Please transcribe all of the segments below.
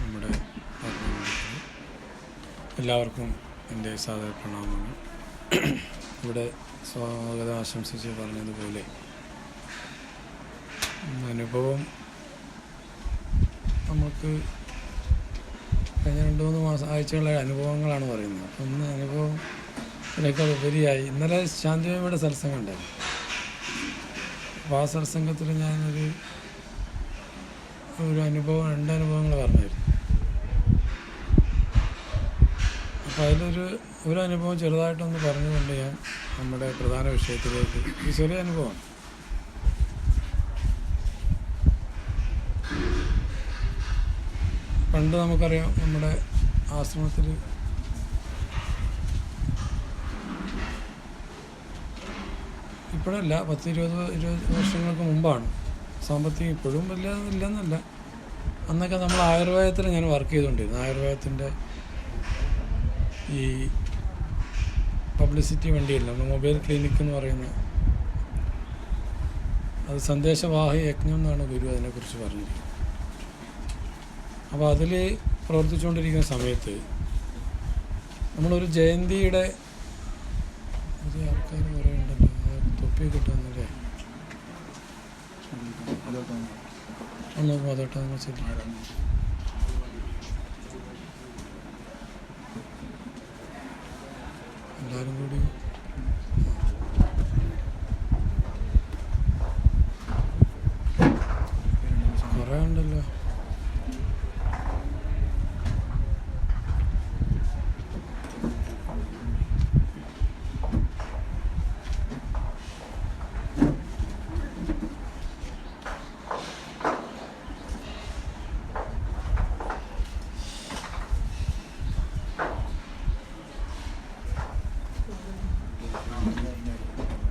നമ്മുടെ എല്ലാവർക്കും എന്റെ സാദര പ്രണാമങ്ങൾ. ഇവിടെ സ്വാഗതം ആശംസിച്ച് പറഞ്ഞതുപോലെ അനുഭവം നമുക്ക് കഴിഞ്ഞ രണ്ട് മൂന്ന് മാസം ആഴ്ചകളായ അനുഭവങ്ങളാണ് പറയുന്നത്. അപ്പം ഇന്ന് അനുഭവം ഇതിനേക്കാൾ ഉപരിയായി. ഇന്നലെ ശാന്തിമയുടെ സത്സംഗം ഉണ്ടായിരുന്നു. അപ്പോൾ ആ സത്സംഗത്തിൽ ഞാനൊരു ഒരു അനുഭവം രണ്ട് അനുഭവങ്ങൾ പറഞ്ഞായിരുന്നു. അപ്പോൾ അതിലൊരു ഒരു അനുഭവം ചെറുതായിട്ടൊന്ന് പറഞ്ഞുകൊണ്ട് ഞാൻ നമ്മുടെ പ്രധാന വിഷയത്തിലേക്ക് ഈ ചെറിയ അനുഭവമാണ് പണ്ട് നമുക്കറിയാം നമ്മുടെ ആശ്രമത്തിൽ ഇപ്പോഴല്ല പത്ത് ഇരുപത് ഇരുപത് വർഷങ്ങൾക്ക് മുമ്പാണ്. സാമ്പത്തികം ഇപ്പോഴും വലിയ ഇല്ലെന്നല്ല. അന്നൊക്കെ നമ്മൾ ആയുർവേദത്തിൽ ഞാൻ വർക്ക് ചെയ്തുകൊണ്ടിരുന്നു. ആയുർവേദത്തിന്റെ ഈ പബ്ലിസിറ്റി വണ്ടിയില്ല? നമ്മൾ മൊബൈൽ ക്ലിനിക് എന്ന് പറയുന്ന അത് സന്ദേശവാഹി യജ്ഞം എന്നാണ് ഗുരു അതിനെക്കുറിച്ച് പറഞ്ഞിരിക്കുന്നത് അപ്പോൾ അതിൽ പ്രവർത്തിച്ചുകൊണ്ടിരിക്കുന്ന സമയത്ത് നമ്മളൊരു ജയന്തിയുടെ ആൾക്കാർ അത് തൊപ്പി കിട്ടുന്നില്ലേ ഒന്ന് നമ്മൾ ചെല്ലി എല്ലാവരും കൂടി കുറേ ഉണ്ടല്ലോ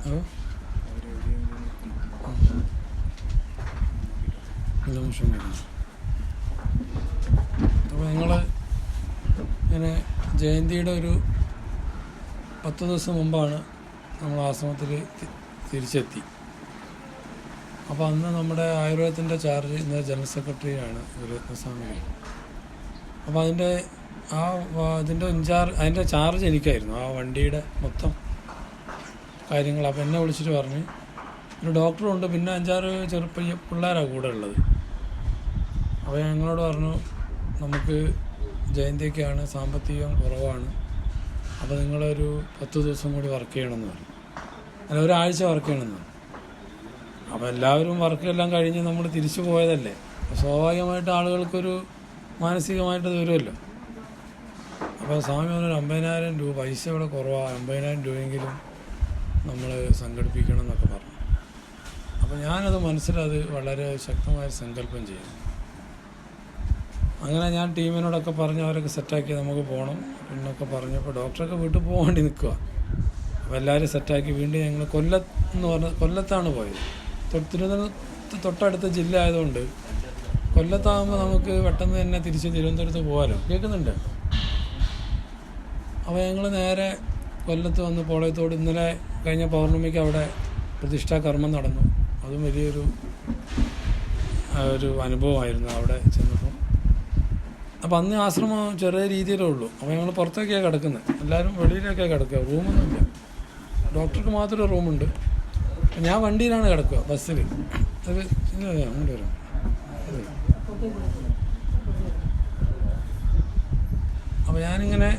ഓ ഒരു നിമിഷം കഴിഞ്ഞു അപ്പോൾ ഞങ്ങൾ ഇങ്ങനെ ജയന്തിയുടെ ഒരു പത്ത് ദിവസം മുമ്പാണ് നമ്മൾ ആശ്രമത്തിൽ തിരിച്ചെത്തി. അപ്പോൾ അന്ന് നമ്മുടെ ആയുർവേദത്തിന്റെ ചാർജ് ഇന്ന് ജനറൽ സെക്രട്ടറിയാണ് സ്വാമികൾ അപ്പോൾ അതിന്റെ ആ അതിന്റെ ഇൻചാർജ് അതിന്റെ ചാർജ് എനിക്കായിരുന്നു ആ വണ്ടിയുടെ മൊത്തം കാര്യങ്ങൾ അപ്പോൾ എന്നെ വിളിച്ചിട്ട് പറഞ്ഞു ഒരു ഡോക്ടറും ഉണ്ട് പിന്നെ അഞ്ചാറ് ചെറുപ്പ പിള്ളേരാണ് കൂടെ ഉള്ളത്. അപ്പോൾ ഞങ്ങളോട് പറഞ്ഞു നമുക്ക് ജയന്തിയൊക്കെയാണ് സാമ്പത്തികം കുറവാണ്. അപ്പോൾ നിങ്ങളൊരു പത്ത് ദിവസം കൂടി വർക്ക് ചെയ്യണമെന്ന് പറഞ്ഞു. അല്ല ഒരാഴ്ച വർക്ക് ചെയ്യണമെന്ന് പറഞ്ഞു. അപ്പോൾ എല്ലാവരും വർക്കെല്ലാം കഴിഞ്ഞ് നമ്മൾ തിരിച്ചു പോയതല്ലേ. സ്വാഭാവികമായിട്ട് ആളുകൾക്കൊരു മാനസികമായിട്ട് ദൂരമല്ലോ. അപ്പോൾ സ്വാമി പറഞ്ഞൊരു അമ്പതിനായിരം രൂപ പൈസ ഇവിടെ കുറവാണ് അമ്പതിനായിരം രൂപയെങ്കിലും നമ്മൾ സംഘടിപ്പിക്കണം എന്നൊക്കെ പറഞ്ഞു. അപ്പോൾ ഞാനത് മനസ്സിലത് വളരെ ശക്തമായ സങ്കല്പം ചെയ്തു. അങ്ങനെ ഞാൻ ടീമിനോടൊക്കെ പറഞ്ഞ് അവരൊക്കെ സെറ്റാക്കി നമുക്ക് പോകണം എന്നൊക്കെ പറഞ്ഞപ്പോൾ ഡോക്ടറൊക്കെ വീട്ടിൽ പോകാൻ വേണ്ടി നിൽക്കുക അപ്പോൾ എല്ലാവരും സെറ്റാക്കി വീണ്ടും ഞങ്ങൾ കൊല്ലത്ത് എന്ന് പറഞ്ഞ കൊല്ലത്താണ് പോയത്. തിരുവനന്തപുരത്ത് തൊട്ടടുത്ത ജില്ല ആയതുകൊണ്ട് കൊല്ലത്താകുമ്പോൾ നമുക്ക് പെട്ടെന്ന് തന്നെ തിരിച്ച് തിരുവനന്തപുരത്ത് പോകാമല്ലോ കേൾക്കുന്നുണ്ട്? അപ്പോൾ ഞങ്ങൾ നേരെ കൊല്ലത്ത് വന്ന് പോളയത്തോട് ഇന്നലെ കഴിഞ്ഞ പൗർണമിക്ക് അവിടെ പ്രതിഷ്ഠാ കർമ്മം നടന്നു. അതും വലിയൊരു ഒരു അനുഭവമായിരുന്നു അവിടെ ചെന്നപ്പം അപ്പം അന്ന് ആശ്രമം ചെറിയ രീതിയിലേ ഉള്ളൂ. അപ്പോൾ ഞങ്ങൾ പുറത്തേക്കാണ് കിടക്കുന്നത് എല്ലാവരും വെളിയിലേക്കാണ് കിടക്കുക റൂമൊന്നുമില്ല. ഡോക്ടർക്ക് മാത്രമേ റൂമുണ്ട്. ഞാൻ വണ്ടിയിലാണ് കിടക്കുക ബസ്സിൽ അത് അങ്ങോട്ട് വരാം. അപ്പോൾ ഞാനിങ്ങനെ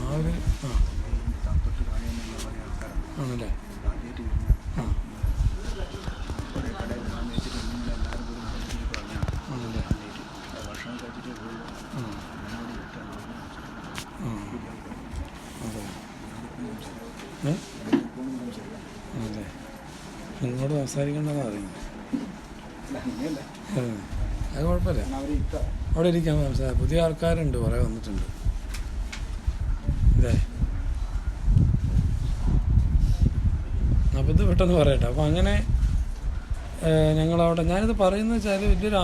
ആ ഒരു ആ ആണല്ലേ ആ ആണല്ലേ ആ ആ അതെ ഏ അതെ നിങ്ങളോട് സംസാരിക്കേണ്ടതെന്ന് അറിയുന്നു അത് കുഴപ്പമില്ല. അവിടെ ഇരിക്കാം സംസാരം പുതിയ ആൾക്കാരുണ്ട് കുറേ വന്നിട്ടുണ്ട്. ഇതേ. അപ്പോൾ ഇത് പെട്ടെന്ന് പറയട്ടെ. അപ്പോൾ അങ്ങനെ ഞങ്ങളവിടെ ഞാനിത് പറയുന്നത് വെച്ചാൽ വലിയൊരു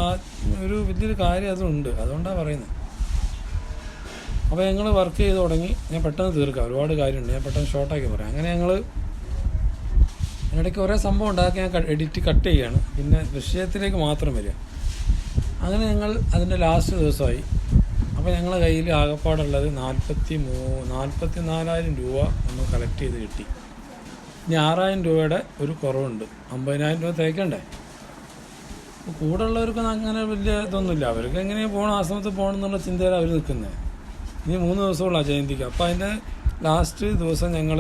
ഒരു വലിയൊരു കാര്യം അതുണ്ട്. അതുകൊണ്ടാണ് പറയുന്നത് അപ്പോൾ ഞങ്ങൾ വർക്ക് ചെയ്ത് തുടങ്ങി. ഞാൻ പെട്ടെന്ന് തീർക്കാം. ഒരുപാട് കാര്യമുണ്ട്. ഞാൻ പെട്ടെന്ന് ഷോർട്ടാക്കി പറയാം. അങ്ങനെ ഞങ്ങൾ അതിനിടയ്ക്ക് കുറേ സംഭവം ഉണ്ടാക്കി ഞാൻ എഡിറ്റ് കട്ട് ചെയ്യുകയാണ് പിന്നെ വിഷയത്തിലേക്ക് മാത്രം വരിക. അങ്ങനെ ഞങ്ങൾ അതിന്റെ ലാസ്റ്റ് ദിവസമായി. അപ്പോൾ ഞങ്ങളുടെ കയ്യിൽ ആകപ്പാടുള്ളത് നാൽപ്പത്തി മൂ നാൽപ്പത്തി നാലായിരം രൂപ നമ്മൾ കളക്ട് ചെയ്ത് കിട്ടി. ഇനി ആറായിരം രൂപയുടെ ഒരു കുറവുണ്ട്. അമ്പതിനായിരം രൂപ തേക്കണ്ടേ? അപ്പോൾ കൂടെ ഉള്ളവർക്ക് അങ്ങനെ വലിയ ഇതൊന്നുമില്ല. അവർക്ക് എങ്ങനെയാണ് പോകണം ആശ്രമത്തിൽ പോകണം എന്നുള്ള ചിന്തയിൽ അവർ നിൽക്കുന്നത് ഇനി മൂന്ന് ദിവസമുള്ള ജയന്തിക്ക്. അപ്പോൾ അതിന്റെ ലാസ്റ്റ് ദിവസം ഞങ്ങൾ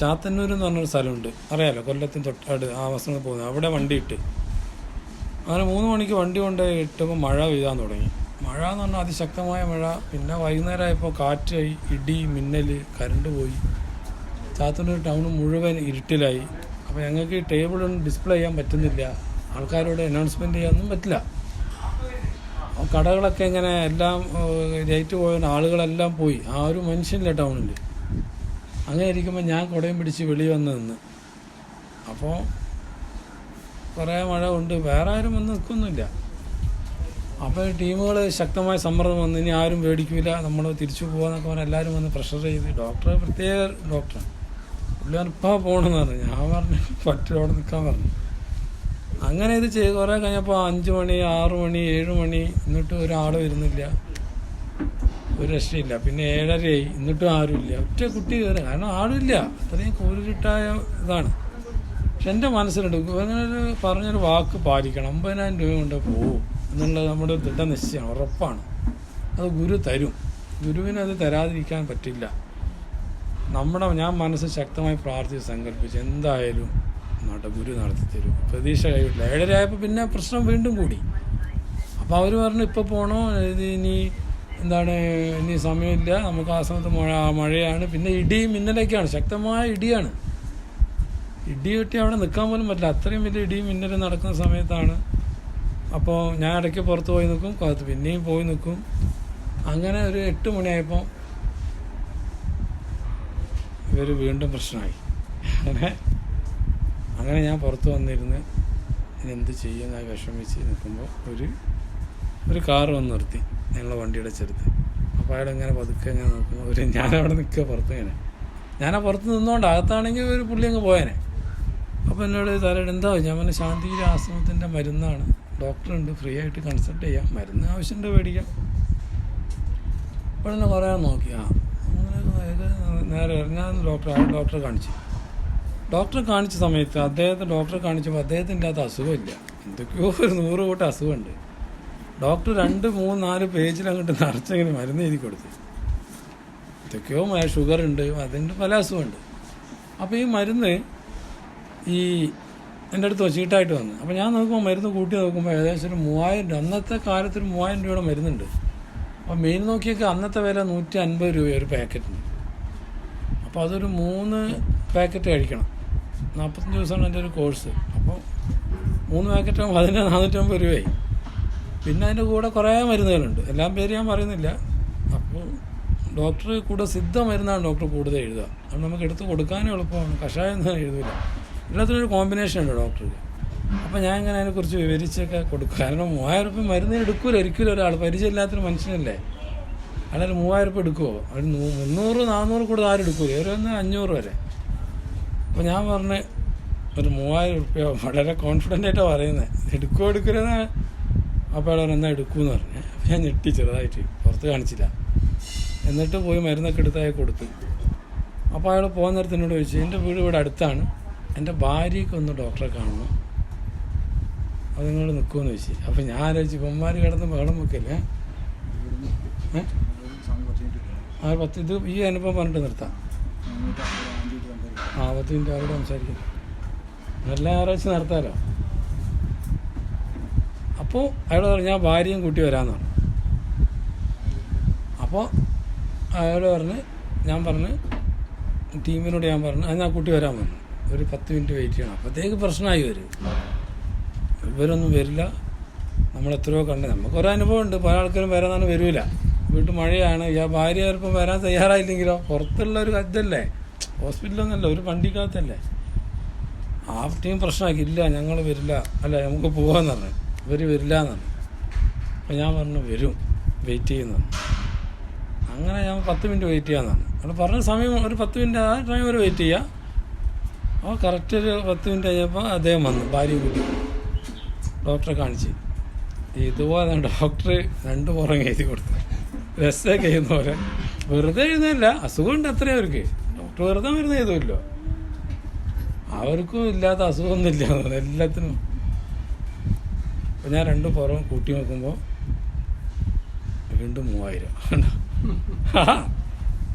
ചാത്തന്നൂർ എന്ന് പറഞ്ഞൊരു സ്ഥലമുണ്ട്. അറിയാലോ കൊല്ലത്തിന് തൊട്ടടുത്ത് ആ വസ്ത്രങ്ങൾ പോകുന്നത്. അവിടെ വണ്ടി ഇട്ട്. അങ്ങനെ മൂന്ന് മണിക്ക് വണ്ടി കൊണ്ട് ഇട്ടപ്പോൾ മഴ വീഴാൻ തുടങ്ങി. മഴ എന്ന് പറഞ്ഞാൽ അതിശക്തമായ മഴ. പിന്നെ വൈകുന്നേരമായപ്പോൾ കാറ്റായി ഇടി മിന്നൽ കറണ്ട് പോയി. ചാത്തന്നൂർ ടൗൺ മുഴുവൻ ഇരുട്ടിലായി. അപ്പോൾ ഞങ്ങൾക്ക് ഈ ടേബിളൊന്നും ഡിസ്പ്ലേ ചെയ്യാൻ പറ്റുന്നില്ല. ആൾക്കാരോട് അനൗൺസ്മെന്റ് ചെയ്യാനൊന്നും പറ്റില്ല. കടകളൊക്കെ ഇങ്ങനെ എല്ലാം ലൈറ്റ് പോയ ആളുകളെല്ലാം പോയി. ആ ഒരു മനുഷ്യനില്ല ടൗണിൽ അങ്ങനെ ഇരിക്കുമ്പോൾ ഞാൻ കുടയും പിടിച്ച് വെളി വന്ന് നിന്ന്. അപ്പോൾ കുറേ മഴ ഉണ്ട്. വേറെ ആരും വന്ന് നിൽക്കുന്നില്ല അപ്പോൾ ടീമുകൾ ശക്തമായ സമ്മർദ്ദം വന്ന് ഇനി ആരും പേടിക്കില്ല നമ്മൾ തിരിച്ചു പോകാന്നൊക്കെ പറഞ്ഞാൽ എല്ലാവരും വന്ന് പ്രഷർ ചെയ്ത്. ഡോക്ടർ പ്രത്യേക ഡോക്ടറാണ് പുള്ളി ഇപ്പോൾ പോകണമെന്ന് പറഞ്ഞു. ഞാൻ പറഞ്ഞു പറ്റും അവിടെ നിൽക്കാൻ പറഞ്ഞു. അങ്ങനെ ഇത് ചെയ്ത് കുറേ കഴിഞ്ഞപ്പോൾ അഞ്ച് മണി ആറ് മണി ഏഴ് മണി എന്നിട്ടും ഒരാൾ വരുന്നില്ല. ഒരു രക്ഷയില്ല. പിന്നെ ഏഴരയായി. എന്നിട്ടും ആരുമില്ല. ഒറ്റ കുട്ടി കയറി കാരണം ആളില്ല അത്രയും കൂലിട്ടായ ഇതാണ്. പക്ഷെ എന്റെ മനസ്സിലുണ്ട്. ഒരു പറഞ്ഞൊരു വാക്ക് പാലിക്കണം. അമ്പതിനായിരം രൂപ കൊണ്ട് പോവും. എന്നുള്ളത് നമ്മുടെ നിശ്ചയം ഉറപ്പാണ്. അത് ഗുരു തരും. ഗുരുവിനത് തരാതിരിക്കാൻ പറ്റില്ല. നമ്മുടെ ഞാൻ മനസ്സ് ശക്തമായി പ്രാർത്ഥിച്ച് സങ്കല്പിച്ച് എന്തായാലും നമ്മുടെ ഗുരു നടത്തി തരും. പ്രതീക്ഷ കൈവിട്ടില്ല. ഏഴരയായപ്പോൾ പിന്നെ പ്രശ്നം വീണ്ടും കൂടി. അപ്പോൾ അവർ പറഞ്ഞു ഇപ്പോൾ പോകണോ ഇത് ഇനി എന്താണ് ഇനി സമയമില്ല. നമുക്ക് ആ സമയത്ത് മഴ മഴയാണ്. പിന്നെ ഇടിയും മിന്നലൊക്കെയാണ്. ശക്തമായ ഇടിയാണ്. ഇടി വെട്ടി അവിടെ നിൽക്കാൻ പോലും പറ്റില്ല. അത്രയും വലിയ ഇടിയും മിന്നലും നടക്കുന്ന സമയത്താണ്. അപ്പോൾ ഞാൻ ഇടയ്ക്ക് പുറത്ത് പോയി നിൽക്കും. അകത്ത് പിന്നെയും പോയി നിൽക്കും. അങ്ങനെ ഒരു എട്ട് മണിയായപ്പോൾ ഇവർ വീണ്ടും പ്രശ്നമായി. അങ്ങനെ അങ്ങനെ ഞാൻ പുറത്ത് വന്നിരുന്ന് ഇനി എന്ത് ചെയ്യുന്ന വിഷമിച്ച് നിൽക്കുമ്പോൾ ഒരു ഒരു കാറ് വന്ന് നിർത്തി. ഞങ്ങളെ വണ്ടിയുടെ ചെറുത്ത് അപ്പോൾ അയാൾ ഇങ്ങനെ പതുക്കെ ഇങ്ങനെ നോക്കുമ്പോൾ ഒരു ഞാനവിടെ നിൽക്കുക പുറത്ത് ഇങ്ങനെ. ഞാൻ ആ പുറത്ത് നിന്നുകൊണ്ട് അകത്താണെങ്കിൽ ഒരു പുള്ളി അങ്ങ് പോയേനെ. അപ്പോൾ എന്നോട് തലയുടെ എന്താ? ഞാൻ പറഞ്ഞ ശാന്തിഗിരി ആശ്രമത്തിന്റെ മരുന്നാണ്. ഡോക്ടറുണ്ട് ഫ്രീ ആയിട്ട് കൺസൾട്ട് ചെയ്യാം. മരുന്ന് ആവശ്യമുണ്ട് മേടിക്കാം. ഇവിടെ കുറേ നോക്കി. ആ നേരെ ഞാൻ ഡോക്ടർ ആ ഡോക്ടറെ കാണിച്ചു. ഡോക്ടറെ കാണിച്ച സമയത്ത് അദ്ദേഹത്തെ ഡോക്ടറെ കാണിച്ചപ്പോൾ അദ്ദേഹത്തിന്റെ അത് അസുഖമില്ല എന്തൊക്കെയോ ഒരു നൂറ് കൂട്ടം അസുഖമുണ്ട് ഡോക്ടർ രണ്ട് മൂന്ന് നാല് പേജിൽ അങ്ങോട്ട് നിറച്ചെങ്കിലും മരുന്ന് എഴുതി കൊടുത്തു. എന്തൊക്കെയോ ഷുഗർ ഉണ്ട് അതിന്റെ പല അസുഖമുണ്ട്. അപ്പോൾ ഈ മരുന്ന് ഈ എന്റെ അടുത്ത് ചീട്ടായിട്ട് വന്നു. അപ്പോൾ ഞാൻ നോക്കുമ്പോൾ മരുന്ന് കൂട്ടി നോക്കുമ്പോൾ ഏകദേശം ഒരു മൂവായിരം രൂപ അന്നത്തെ കാലത്ത് ഒരു മൂവായിരം രൂപയുടെ മരുന്നുണ്ട്. അപ്പോൾ മെയിൻ നോക്കിയൊക്കെ അന്നത്തെ വില നൂറ്റി അൻപത് രൂപ ഒരു പാക്കറ്റിന്. അപ്പോൾ അതൊരു മൂന്ന് പാക്കറ്റ് കഴിക്കണം. നാൽപ്പത്തഞ്ച് ദിവസമാണ് എന്റെ ഒരു കോഴ്സ്. അപ്പോൾ മൂന്ന് പാക്കറ്റ് ആകുമ്പോൾ അതിന്റെ നാനൂറ്റമ്പത് രൂപയായി. പിന്നെ അതിന്റെ കൂടെ കുറേ മരുന്നുകളുണ്ട്. എല്ലാം പേര് ഞാൻ പറയുന്നില്ല. അപ്പോൾ ഡോക്ടർ കൂടെ സിദ്ധ മരുന്നാണ് ഡോക്ടർ കൂടുതൽ എഴുതുക. അത് നമുക്ക് എടുത്ത് കൊടുക്കാനും എളുപ്പമാണ്. കഷായം ഒന്നും എഴുതില്ല ഒരു കോമ്പിനേഷൻ ഉണ്ട് ഡോക്ടർക്ക്. അപ്പോൾ ഞാൻ ഇങ്ങനെ അതിനെക്കുറിച്ച് വിവരിച്ചൊക്കെ കൊടുക്കും. കാരണം മൂവായിരം റുപ്യ മരുന്ന് എടുക്കില്ല ഒരിക്കലും ഒരാൾ പരിചയമില്ലാത്തൊരു മനുഷ്യനല്ലേ? അയാൾ മൂവായിരം റുപ്യ എടുക്കുമോ ഒരു മുന്നൂറ് നാന്നൂറ് കൂടുതൽ ആരും എടുക്കില്ല ഒരു ഒന്ന് അഞ്ഞൂറ് വരെ. അപ്പോൾ ഞാൻ പറഞ്ഞ് ഒരു മൂവായിരം റുപ്യ വളരെ കോൺഫിഡന്റ് ആയിട്ടാണ് പറയുന്നത് എടുക്കുമോ എടുക്കരുതെന്ന് അപ്പോൾ അയാൾ എന്നാ എടുക്കുമെന്ന് പറഞ്ഞു. ഞാൻ ഞെട്ടി ചെറുതായിട്ട് പുറത്ത് കാണിച്ചില്ല. എന്നിട്ട് പോയി മരുന്നൊക്കെ എടുത്ത് കൊടുത്തു. അപ്പോൾ അയാൾ പോകുന്ന നേരത്ത് എന്നോട് ചോദിച്ചു എന്റെ വീട് ഇവിടെ അടുത്താണ്. എന്റെ ഭാര്യയ്ക്ക് ഒന്ന് ഡോക്ടറെ കാണണം. അത് നിങ്ങൾ നിൽക്കുമെന്ന് ചോദിച്ചു. അപ്പോൾ ഞാൻ ആലോചിച്ചു ഇപ്പന്മാർ കിടന്ന് ബഹളം വെക്കില്ലേ? ആ പത്ത് ഇത് ഈ അനുഭവം പറഞ്ഞിട്ട് നിർത്താം. ആ പത്ത് മിനിറ്റ് അവരോട് സംസാരിക്കും. എല്ലാ ഞായറാഴ്ച നടത്താമല്ലോ അപ്പോൾ അയാൾ പറഞ്ഞു ഞാൻ ഭാര്യയും കൂട്ടി വരാമെന്ന് പറഞ്ഞു. അപ്പോൾ അയാൾ പറഞ്ഞ് ഞാൻ പറഞ്ഞ് ടീമിനോട് ഞാൻ പറഞ്ഞു അത് ഞാൻ കൂട്ടി വരാൻ പറഞ്ഞു. ഒരു പത്ത് മിനിറ്റ് വെയിറ്റ് ചെയ്യണം. അപ്പോഴത്തേക്ക് പ്രശ്നമായി വരും ഇവരൊന്നും വരില്ല. നമ്മൾ എത്രയോ കണ്ട് നമുക്ക് ഒരു അനുഭവം ഉണ്ട്. പല ആൾക്കാരും വരാനാണ് വരില്ല വീട്ടിൽ മഴയാണ്. ഈ ഭാര്യ ചിലപ്പം വരാൻ തയ്യാറായില്ലെങ്കിലോ? പുറത്തുള്ള ഒരു ഇതല്ലേ? ഹോസ്പിറ്റലൊന്നല്ല ഒരു വണ്ടിക്കകത്തല്ലേ? ആ ടീം പ്രശ്നമാക്കി. ഇല്ല ഞങ്ങൾ വരില്ല. അല്ല നമുക്ക് പോകാമെന്ന് പറഞ്ഞു. ഇവർ വരില്ല എന്നാണ്. അപ്പം ഞാൻ പറഞ്ഞു വരും. വെയിറ്റ് ചെയ്യുന്നതാണ് അങ്ങനെ ഞാൻ പത്ത് മിനിറ്റ് വെയിറ്റ് ചെയ്യാമെന്നാണ് അവിടെ പറഞ്ഞ സമയം ഒരു പത്ത് മിനിറ്റ് ആ വരെ വെയിറ്റ് ചെയ്യുക അപ്പോൾ കറക്റ്റ് ഒരു പത്ത് മിനിറ്റ് കഴിഞ്ഞപ്പോൾ അദ്ദേഹം വന്നു ഭാര്യ കൂട്ടി. ഡോക്ടറെ കാണിച്ച്. ഇതുപോലെ ഡോക്ടർ രണ്ട് പുറം എഴുതി കൊടുത്തു. രസമൊക്കെ ചെയ്യുന്ന പോലെ. വെറുതെ എഴുതുന്നില്ല അസുഖമുണ്ട് അത്രയും അവർക്ക്. ഡോക്ടർ വെറുതെ മരുന്ന് എഴുതുമല്ലോ. അവർക്കും ഇല്ലാത്ത അസുഖമൊന്നുമില്ല. എല്ലാത്തിനും അപ്പം ഞാൻ രണ്ടും പുറം കൂട്ടി നോക്കുമ്പോൾ വീണ്ടും മൂവായിരം.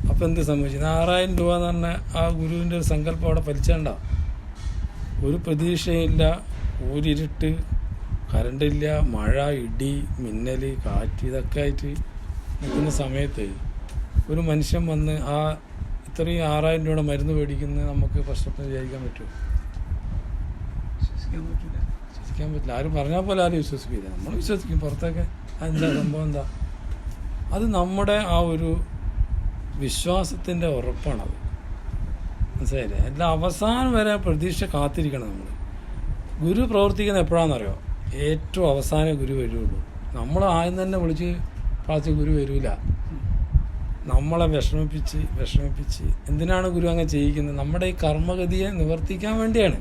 അപ്പം എന്ത് സംഭവിച്ചു? ആറായിരം രൂപ എന്ന് പറഞ്ഞ ആ ഗുരുവിന്റെ ഒരു സങ്കല്പം അവിടെ പലിച്ചേണ്ട ഒരു പ്രതീക്ഷയില്ല ഊരിട്ട് കറണ്ടില്ല മഴ ഇടി മിന്നൽ കാറ്റ് ഇതൊക്കെ ആയിട്ട് നിൽക്കുന്ന സമയത്ത് ഒരു മനുഷ്യൻ വന്ന് ആ ഇത്രയും ആറായിരം രൂപയുടെ മരുന്ന് മേടിക്കുന്നത് നമുക്ക് പ്രശ്നത്തിന് വിചാരിക്കാൻ പറ്റുമോ? വിശ്വസിക്കാൻ പറ്റില്ല. വിശ്വസിക്കാൻ പറ്റില്ല. ആരും പറഞ്ഞാൽ പോലെ ആരും വിശ്വസിക്കില്ല നമ്മൾ വിശ്വസിക്കും. പുറത്തൊക്കെ അതെന്താ സംഭവം എന്താ? അത് നമ്മുടെ ആ ഒരു വിശ്വാസത്തിന്റെ ഉറപ്പാണത്. മനസ്സിലായില്ലേ? എല്ലാം അവസാനം വരെ പ്രതീക്ഷ കാത്തിരിക്കണം നമ്മൾ ഗുരു പ്രവർത്തിക്കുന്ന എപ്പോഴാണെന്നറിയോ? ഏറ്റവും അവസാനം ഗുരു വരുള്ളൂ. നമ്മൾ ആദ്യം തന്നെ വിളിച്ച് പ്രാർത്ഥിച്ച് ഗുരു വരില്ല നമ്മളെ വിഷമിപ്പിച്ച് വിഷമിപ്പിച്ച്. എന്തിനാണ് ഗുരു അങ്ങനെ ചെയ്യിക്കുന്നത്? നമ്മുടെ ഈ കർമ്മഗതിയെ നിവർത്തിക്കാൻ വേണ്ടിയാണ്.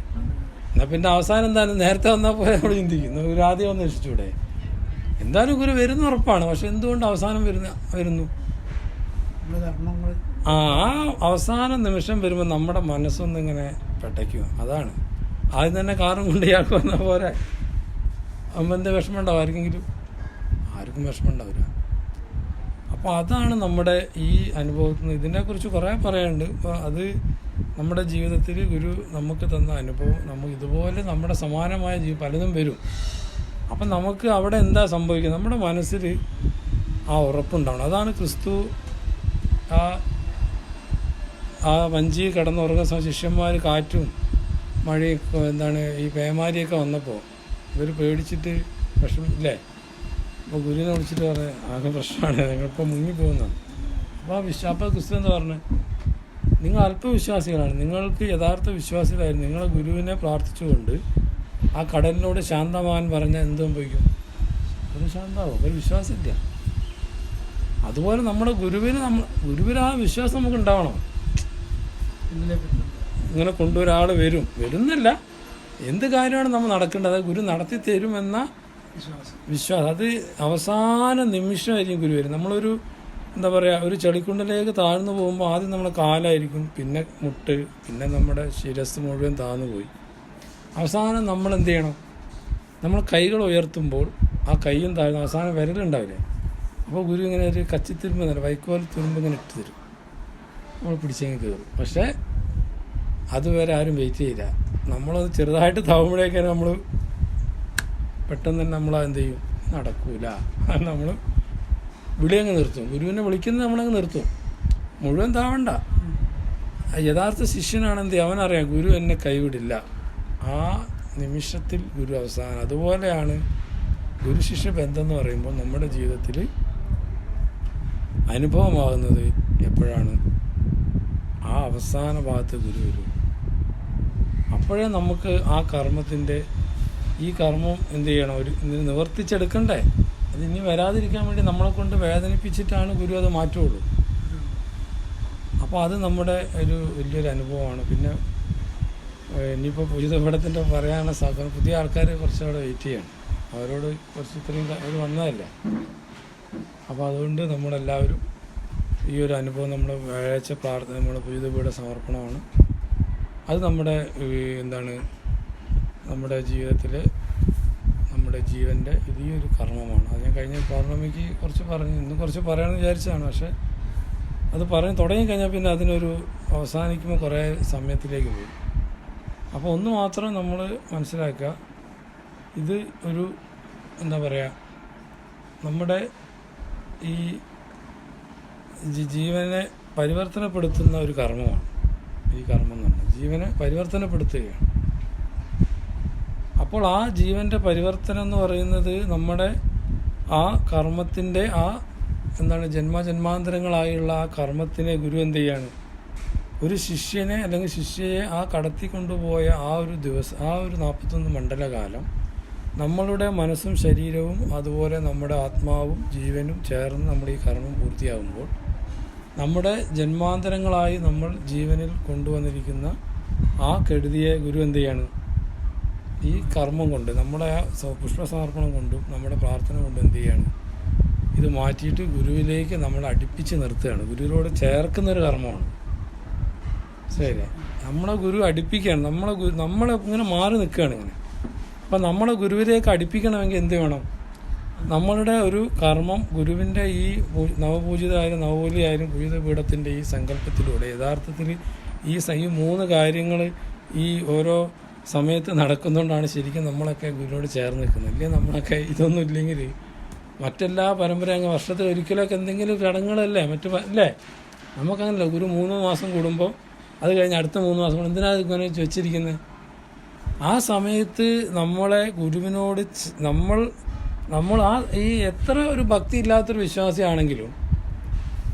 എന്നാൽ പിന്നെ അവസാനം എന്താണ്? നേരത്തെ വന്നാൽ പോലെ നമ്മൾ ചിന്തിക്കുന്നു. ഗുരു ആദ്യം ഒന്ന് രക്ഷിച്ചൂടെ എന്തായാലും ഗുരു വരുന്ന ഉറപ്പാണ്. പക്ഷെ എന്തുകൊണ്ട് അവസാനം വരുന്ന വരുന്നു? ആ അവസാന നിമിഷം വരുമ്പോൾ നമ്മുടെ മനസ്സൊന്നും ഇങ്ങനെ പെട്ടയ്ക്കും. അതാണ്. ആദ്യം തന്നെ കാറും കൊണ്ട് ഇയാൾക്ക് വന്ന പോലെ അമ്മ എന്താ വിഷമം ഉണ്ടാവും ആർക്കെങ്കിലും? ആർക്കും വിഷമം ഉണ്ടാവില്ല അപ്പോൾ അതാണ് നമ്മുടെ ഈ അനുഭവത്തിൽ നിന്ന് ഇതിനെക്കുറിച്ച് കുറേ പറയാനുണ്ട്. അത് നമ്മുടെ ജീവിതത്തിൽ ഗുരു നമുക്ക് തന്ന അനുഭവം നമുക്ക് ഇതുപോലെ നമ്മുടെ സമാനമായ ജീവി പലതും വരും. അപ്പം നമുക്ക് അവിടെ എന്താ സംഭവിക്കുന്നത് നമ്മുടെ മനസ്സിൽ ആ ഉറപ്പുണ്ടാവണം. അതാണ് ക്രിസ്തു ആ ആ വഞ്ചി കിടന്നുറങ്ങുന്ന ശിഷ്യന്മാർ കാറ്റും മഴയും എന്താണ് ഈ പേമാരിയൊക്കെ വന്നപ്പോൾ ഇവർ പേടിച്ചിട്ട് വിഷമം ഇല്ലേ? അപ്പോൾ ഗുരുവിനെ വിളിച്ചിട്ട് പറഞ്ഞ് ആകെ പ്രശ്നമാണ് ഞങ്ങളിപ്പോൾ മുങ്ങിപ്പോകുന്നതാണ് അപ്പോൾ ആ വിശ്വാ ക്രിസ്തു എന്ന് പറഞ്ഞു? നിങ്ങൾ അല്പവിശ്വാസികളാണ്. നിങ്ങൾക്ക് യഥാർത്ഥ വിശ്വാസികളായിരുന്നു നിങ്ങളെ ഗുരുവിനെ പ്രാർത്ഥിച്ചുകൊണ്ട് ആ കടലിനോട് ശാന്തമാൻ പറഞ്ഞാൽ എന്ത് സംഭവിക്കും? ഒരു ശാന്താവും ഒരു വിശ്വാസമില്ല. അതുപോലെ നമ്മുടെ ഗുരുവിന് നമ്മൾ ഗുരുവിന് ആ വിശ്വാസം നമുക്ക് ഉണ്ടാവണം. ഇങ്ങനെ കൊണ്ടുവരാൾ വരും. വരുന്നില്ല. എന്ത് കാര്യമാണ് നമ്മൾ നടക്കേണ്ടത്? ഗുരു നടത്തി തരുമെന്ന വിശ്വാസം. വിശ്വാസം. അത് അവസാന നിമിഷമായിരിക്കും ഗുരു വരും നമ്മളൊരു എന്താ പറയുക ഒരു ചെളിക്കുണ്ടിലേക്ക് താഴ്ന്നു പോകുമ്പോൾ ആദ്യം നമ്മുടെ കാലായിരിക്കും പിന്നെ മുട്ട് പിന്നെ നമ്മുടെ ശിരസ് മുഴുവൻ താഴ്ന്നു പോയി. അവസാനം നമ്മൾ എന്ത് ചെയ്യണം? നമ്മൾ കൈകൾ ഉയർത്തുമ്പോൾ ആ കൈയും താഴ്ന്നു അവസാനം വിരലുണ്ടാവില്ലേ അപ്പോൾ ഗുരു ഇങ്ങനെ ഒരു കച്ചി തുരുമ്പ് തന്നെ വൈക്കോൽ തുരുമ്പ് ഇങ്ങനെ ഇട്ട് തരും. നമ്മൾ പിടിച്ചെങ്കിൽ കയറും. പക്ഷേ അതുവരെ ആരും വെയിറ്റ് ചെയ്യില്ല. നമ്മളത് ചെറുതായിട്ട് താവുമ്പോഴേക്കാണ് നമ്മൾ പെട്ടെന്ന് തന്നെ നമ്മൾ എന്ത് ചെയ്യും? നടക്കൂല. നമ്മൾ വിളി അങ്ങ് നിർത്തും. ഗുരുവിനെ വിളിക്കുന്നത് നമ്മളങ്ങ് നിർത്തും. മുഴുവൻ താവണ്ട. യഥാർത്ഥ ശിഷ്യനാണെന്ത്? അവനറിയാം ഗുരു എന്നെ കൈവിടില്ല. ആ നിമിഷത്തിൽ ഗുരു അവസാനം. അതുപോലെയാണ് ഗുരു ശിഷ്യ ബന്ധം എന്ന് പറയുമ്പോൾ നമ്മുടെ ജീവിതത്തിൽ അനുഭവമാകുന്നത് എപ്പോഴാണ്? ആ അവസാന ഭാഗത്ത് ഗുരു വരും. അപ്പോഴേ നമുക്ക് ആ കർമ്മത്തിന്റെ ഈ കർമ്മം എന്ത് ചെയ്യണം? ഒരു നിവർത്തിച്ചെടുക്കണ്ടേ? അത് ഇനി വരാതിരിക്കാൻ വേണ്ടി നമ്മളെ കൊണ്ട് വേദനിപ്പിച്ചിട്ടാണ് ഗുരു അത് മാറ്റുള്ളൂ. അപ്പോൾ അത് നമ്മുടെ ഒരു വലിയൊരു അനുഭവമാണ്. പിന്നെ ഇനിയിപ്പോൾ പുതിയ പഠത്തിന്റെ പറയാനുള്ള സാധനം പുതിയ ആൾക്കാർ കുറച്ചവിടെ വെയിറ്റ് ചെയ്യണം. അവരോട് കുറച്ച് ഇത്രയും അവർ വന്നതല്ല? അപ്പോൾ അതുകൊണ്ട് നമ്മളെല്ലാവരും ഈ ഒരു അനുഭവം നമ്മൾ വ്യാഴാഴ്ച പ്രാർത്ഥന നമ്മുടെ പുതിയതപയുടെ സമർപ്പണമാണ്. അത് നമ്മുടെ എന്താണ് നമ്മുടെ ജീവിതത്തിൽ നമ്മുടെ ജീവന്റെ ഈ ഒരു കർമ്മമാണ്. അത് ഞാൻ കഴിഞ്ഞ പൗർണമിക്ക് കുറച്ച് പറഞ്ഞു. ഇന്ന് കുറച്ച് പറയണമെന്ന് വിചാരിച്ചതാണ്. പക്ഷേ അത് പറഞ്ഞ് തുടങ്ങിക്കഴിഞ്ഞാൽ പിന്നെ അതിനൊരു അവസാനിക്കുമ്പോൾ കുറേ സമയത്തിലേക്ക് പോയി അപ്പോൾ ഒന്ന് മാത്രം നമ്മൾ മനസ്സിലാക്കുക ഇത് ഒരു എന്താ പറയുക നമ്മുടെ ഈ ജീവനെ പരിവർത്തനപ്പെടുത്തുന്ന ഒരു കർമ്മമാണ്. ഈ കർമ്മം എന്ന് പറഞ്ഞാൽ ജീവനെ പരിവർത്തനപ്പെടുത്തുകയാണ്. അപ്പോൾ ആ ജീവന്റെ പരിവർത്തനം എന്ന് പറയുന്നത് നമ്മുടെ ആ കർമ്മത്തിന്റെ ആ എന്താണ് ജന്മജന്മാന്തരങ്ങളായുള്ള ആ കർമ്മത്തിനെ ഗുരു എന്ത് ചെയ്യാണ്? ഒരു ശിഷ്യനെ അല്ലെങ്കിൽ ശിഷ്യയെ ആ കടത്തി കൊണ്ടുപോയ ആ ഒരു ദിവസം ആ ഒരു നാൽപ്പത്തൊന്ന് മണ്ഡലകാലം നമ്മളുടെ മനസ്സും ശരീരവും അതുപോലെ നമ്മുടെ ആത്മാവും ജീവനും ചേർന്ന് നമ്മുടെ ഈ കർമ്മം പൂർത്തിയാകുമ്പോൾ നമ്മുടെ ജന്മാന്തരങ്ങളായി നമ്മൾ ജീവനിൽ കൊണ്ടുവന്നിരിക്കുന്ന ആ കെടുതിയെ ഗുരു എന്ത് ചെയ്യാണ്? ഈ കർമ്മം കൊണ്ട് നമ്മുടെ പുഷ്പസമർപ്പണം കൊണ്ടും നമ്മുടെ പ്രാർത്ഥന കൊണ്ടും എന്ത് ചെയ്യാണ്? ഇത് മാറ്റിയിട്ട് ഗുരുവിലേക്ക് നമ്മൾ അടുപ്പിച്ച് നിർത്തുകയാണ്. ഗുരുവിനോട് ചേർക്കുന്നൊരു കർമ്മമാണ്. ശരി നമ്മളെ ഗുരു അടുപ്പിക്കുകയാണ്. നമ്മളെ ഗുരു നമ്മളെ ഇങ്ങനെ മാറി നിൽക്കുകയാണ് ഇങ്ങനെ. അപ്പം നമ്മളെ ഗുരുവിലേക്ക് അടുപ്പിക്കണമെങ്കിൽ എന്ത് വേണം? നമ്മളുടെ ഒരു കർമ്മം ഗുരുവിന്റെ ഈ നവപൂജിതായാലും നവപൂലിയായാലും പൂജിത പീഠത്തിന്റെ ഈ സങ്കല്പത്തിലൂടെ യഥാർത്ഥത്തിൽ ഈ ഈ മൂന്ന് കാര്യങ്ങൾ ഈ ഓരോ സമയത്ത് നടക്കുന്നതുകൊണ്ടാണ് ശരിക്കും നമ്മളൊക്കെ ഗുരുവിനോട് ചേർന്ന് നിൽക്കുന്നത്. ഇല്ലേ? നമ്മളൊക്കെ ഇതൊന്നും ഇല്ലെങ്കിൽ മറ്റെല്ലാ പരമ്പര അങ്ങ് വർഷത്തിൽ ഒരിക്കലൊക്കെ എന്തെങ്കിലും ചടങ്ങുകളല്ലേ? മറ്റു അല്ലേ നമുക്കങ്ങനല്ല. ഗുരു മൂന്ന് മാസം കൂടുമ്പോൾ അത് കഴിഞ്ഞ് അടുത്ത മൂന്ന് മാസം കൂടെ എന്തിനാണ് ഇങ്ങനെ വെച്ചിരിക്കുന്നത്? ആ സമയത്ത് നമ്മളെ ഗുരുവിനോട് നമ്മൾ നമ്മൾ ആ ഈ എത്ര ഒരു ഭക്തി ഇല്ലാത്തൊരു വിശ്വാസിയാണെങ്കിലും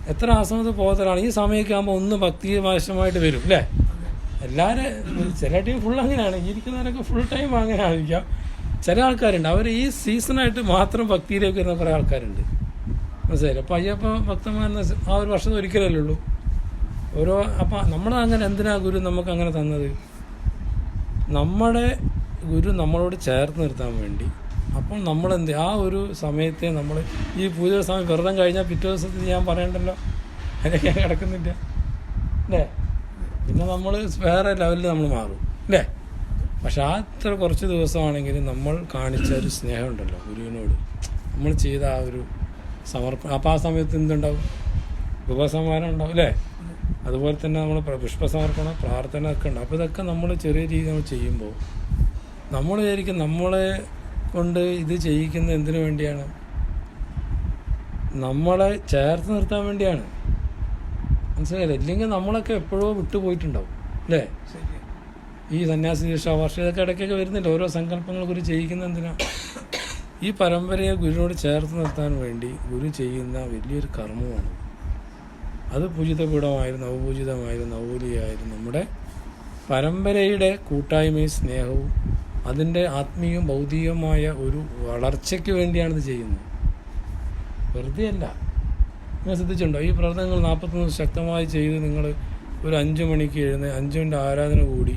എത്ര ആശ്രമത്തിൽ പോകത്തലാണ്. ഈ സമയമൊക്കെ ആകുമ്പോൾ ഒന്ന് ഭക്തി വശമായിട്ട് വരും അല്ലേ എല്ലാവരും ചില ടീം ഫുൾ അങ്ങനെയാണ്. ഇരിക്കുന്നവരൊക്കെ ഫുൾ ടൈം അങ്ങനെ ആയിരിക്കാം ചില ആൾക്കാരുണ്ട്. അവർ ഈ സീസണായിട്ട് മാത്രം ഭക്തിയിലേക്ക് വരുന്ന കുറേ ആൾക്കാരുണ്ട്. മനസ്സിലായില്ലേ? അപ്പോൾ അയ്യപ്പ ഭക്തന്മാരെന്ന് ആ ഒരു വർഷം ഒരിക്കലല്ലേ ഉള്ളൂ. ഓരോ അപ്പം നമ്മളങ്ങനെ എന്തിനാ ഗുരു നമുക്ക് അങ്ങനെ തന്നത്? നമ്മുടെ ഗുരു നമ്മളോട് ചേർത്ത് നിർത്താൻ വേണ്ടി. അപ്പോൾ നമ്മളെന്ത് ആ ഒരു സമയത്തെ നമ്മൾ ഈ പൂജ സമയം വെറുതെ കഴിഞ്ഞാൽ പിറ്റേ ദിവസത്തിൽ ഞാൻ പറയണ്ടല്ലോ? അതിനൊക്കെ കിടക്കുന്നില്ല. അല്ലേ? പിന്നെ നമ്മൾ വേറെ ലെവലിൽ നമ്മൾ മാറും അല്ലേ പക്ഷെ ആ ഇത്ര കുറച്ച് ദിവസമാണെങ്കിലും നമ്മൾ കാണിച്ച ഒരു സ്നേഹമുണ്ടല്ലോ ഗുരുവിനോട്. നമ്മൾ ചെയ്ത ആ ഒരു സമർപ്പണം അപ്പോൾ ആ സമയത്ത് എന്തുണ്ടാവും? ഉപസംഹാരം ഉണ്ടാവും അല്ലേ അതുപോലെ തന്നെ നമ്മൾ പുഷ്പസമർപ്പണം പ്രാർത്ഥന ഒക്കെ ഉണ്ട് അപ്പോൾ ഇതൊക്കെ നമ്മൾ ചെറിയ രീതിയിൽ നമ്മൾ ചെയ്യുമ്പോൾ നമ്മൾ വിചാരിക്കും നമ്മളെ കൊണ്ട് ഇത് ചെയ്യിക്കുന്നത് എന്തിനു വേണ്ടിയാണ്? നമ്മളെ ചേർത്ത് നിർത്താൻ വേണ്ടിയാണ്. മനസ്സിലായില്ലേ? ഇല്ലെങ്കിൽ നമ്മളൊക്കെ എപ്പോഴോ വിട്ടുപോയിട്ടുണ്ടാവും. അല്ലേ? ശരി ഈ സന്യാസി ദീക്ഷ വർഷം ഇതൊക്കെ ഇടയ്ക്കൊക്കെ വരുന്നില്ല? ഓരോ സങ്കല്പങ്ങൾ ഗുരു ചെയ്യിക്കുന്ന എന്തിനാ? ഈ പരമ്പരയെ ഗുരുവിനോട് ചേർത്ത് നിർത്താൻ വേണ്ടി ഗുരു ചെയ്യുന്ന വലിയൊരു കർമ്മമാണ്. അത് പൂജിത പീഠമായിരുന്നു അവപൂജിതമായിരുന്നു അവപൂലിയായിരുന്നു നമ്മുടെ പരമ്പരയുടെ കൂട്ടായ്മയും സ്നേഹവും അതിന്റെ ആത്മീയവും ഭൗതികവുമായ ഒരു വളർച്ചയ്ക്ക് വേണ്ടിയാണിത് ചെയ്യുന്നത്. വെറുതെ അല്ല നിങ്ങൾ ശ്രദ്ധിച്ചിട്ടുണ്ടോ? ഈ പ്രാർത്ഥനകൾ നാൽപ്പത്തൊന്ന് ശക്തമായി ചെയ്ത് നിങ്ങൾ ഒരു അഞ്ച് മണിക്ക് എഴുന്ന അഞ്ച് മിനിറ്റ് ആരാധന കൂടി.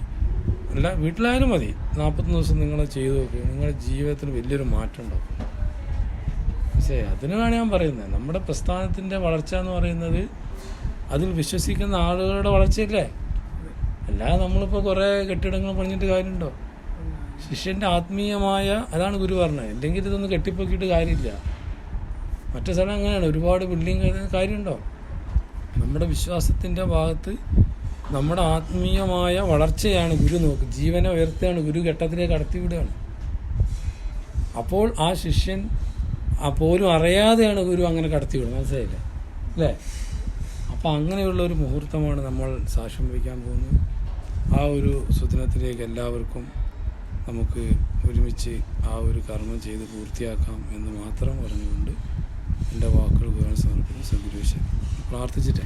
അല്ല വീട്ടിലായാലും മതി. നാൽപ്പത്തൊന്ന് ദിവസം നിങ്ങൾ ചെയ്തു നോക്കുക നിങ്ങളുടെ ജീവിതത്തിൽ വലിയൊരു മാറ്റം ഉണ്ടാവും. പക്ഷേ അതിനാണ് ഞാൻ പറയുന്നത്. നമ്മുടെ പ്രസ്ഥാനത്തിന്റെ വളർച്ച എന്ന് പറയുന്നത് അതിൽ വിശ്വസിക്കുന്ന ആളുകളുടെ വളർച്ചയല്ലേ? അല്ലാതെ നമ്മളിപ്പോൾ കുറേ കെട്ടിടങ്ങൾ പണിഞ്ഞിട്ട് കാര്യമുണ്ടോ? ശിഷ്യന്റെ ആത്മീയമായ അതാണ് ഗുരു പറഞ്ഞത്. അല്ലെങ്കിൽ ഇതൊന്നും കെട്ടിപ്പൊക്കിയിട്ട് കാര്യമില്ല. മറ്റു സ്ഥലം അങ്ങനെയാണ്. ഒരുപാട് ബിൽഡിങ് കാര്യമുണ്ടോ? നമ്മുടെ വിശ്വാസത്തിന്റെ ഭാഗത്ത് നമ്മുടെ ആത്മീയമായ വളർച്ചയാണ് ഗുരു നോക്ക് ജീവനെ ഉയർത്തുകയാണ് ഗുരു ഘട്ടത്തിലേക്ക് കടത്തിവിടുകയാണ്. അപ്പോൾ ആ ശിഷ്യൻ ആ പോലും അറിയാതെയാണ് ഗുരു അങ്ങനെ കടത്തിവിടുന്നത്. മനസ്സിലായില്ലേ? അല്ലേ? അപ്പോൾ അങ്ങനെയുള്ള ഒരു മുഹൂർത്തമാണ് നമ്മൾ സാക്ഷ്യം വഹിക്കാൻ പോകുന്നത്. ആ ഒരു സ്വപ്നത്തിലേക്ക് എല്ലാവർക്കും നമുക്ക് ഒരുമിച്ച് ആ ഒരു കർമ്മം ചെയ്ത് പൂർത്തിയാക്കാം എന്ന് മാത്രം പറഞ്ഞുകൊണ്ട് എന്റെ വാക്കുകൾ സമർപ്പിക്കുന്നു സഗുരുവിശൻ പ്രാർത്ഥിച്ചിട്ടേ.